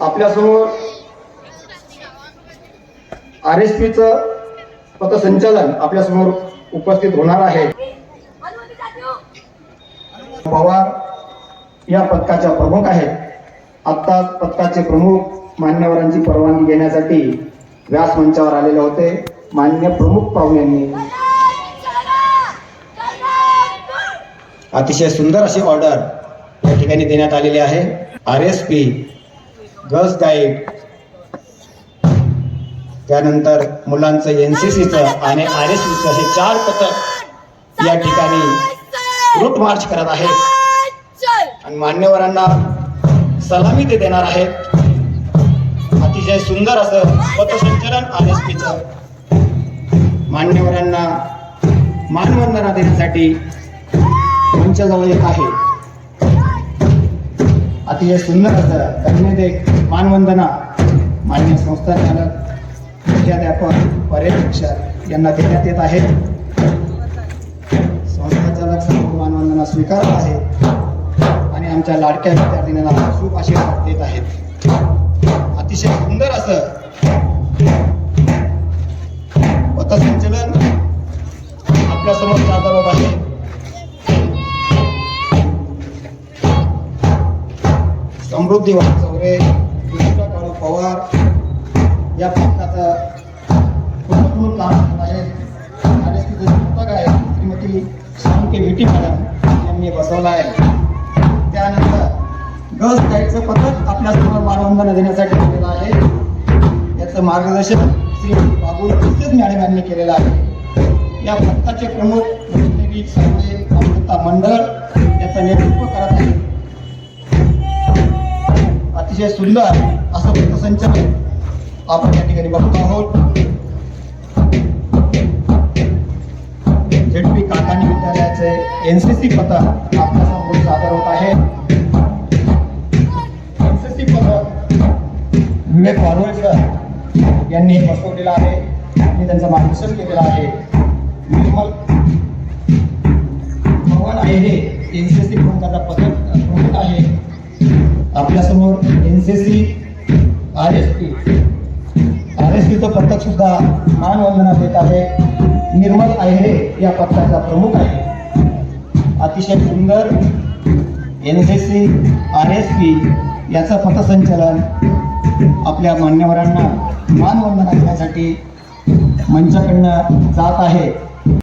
आपल्यासमोर R S पीचं पथसंचालन आपल्यासमोर उपस्थित होणार आहे. पवार या पथकाच्या प्रमुख आहेत. आत्ताच पथकाचे प्रमुख मान्यवरांची परवानगी घेण्यासाठी व्यासमंचावर आलेले होते. मान्य प्रमुख पाहुण्यांनी अतिशय सुंदर अशी ऑर्डर या ठिकाणी देण्यात आलेली आहे. R S P girls guide त्यानंतर मुलांचं एन सी सीचं आणि आर एस पीचं असे चार पथक या ठिकाणी रूट मार्च करत आहेत. आणि मान्यवरांना सलामी ते देणार आहेत. अतिशय सुंदर असं पथसंचलन आर एस पीचं मान्यवरांना मानवंदना देण्यासाठी मंचाजवळ एक आहे. अतिशय सुंदर असं कन्यादेक मानवंदना मान्य संस्था चालक मुख्याध्यापक पर्यवेक्षक यांना देण्यात येत आहे. संस्था चालक सर्व मानवंदना स्वीकारत आहेत आणि आमच्या लाडक्या विद्यार्थिनींना खूप आशीर्वाद देत आहेत. अतिशय सुंदर असं पथसंचलन आपल्यासमोर सादर होत आहे. समृद्धी चौरे कृष्णा काळू पवार या पथकाचा पुढं काम करत आहे. आणि तिथे पुस्तक आहे. श्रीमती शांती विटी मॅडम यांनी बसवलं आहे. त्यानंतर गर्ल्स गाईडचं पथक आपल्यासमोर मानवंदना देण्यासाठी केलेलं आहे. याचं मार्गदर्शन श्री बाबू तसेच मॅडम यांनी केलेलं आहे. या पथकाचे प्रमुख मुख्यमंत्री अमृता मंडळ याचं नेतृत्व अतिशय सुंदर असं पथसंचलन आपण या ठिकाणी बघतो आहोत. झेडपी काकानी विद्यालयाचे एन सी सी पथक आपल्यासमोर सादर होत आहे. एन सी सी पथक विवेक वारुळकर यांनी बसवलेलं आहे. आणि त्यांचं मार्गदर्शन केलेलं आहे. निर्मल भवन आहे हे एन सी सी पथक. आपल्यासमोर N C C R S P R S पीचं पथक सुद्धा मानवंदना देत आहे. निर्मल आहेरे या पथकाचा प्रमुख आहे. अतिशय सुंदर N C C R S P याचं पथसंचलन आपल्या मान्यवरांना मानवंदना देण्यासाठी मंचाकडनं जात आहे.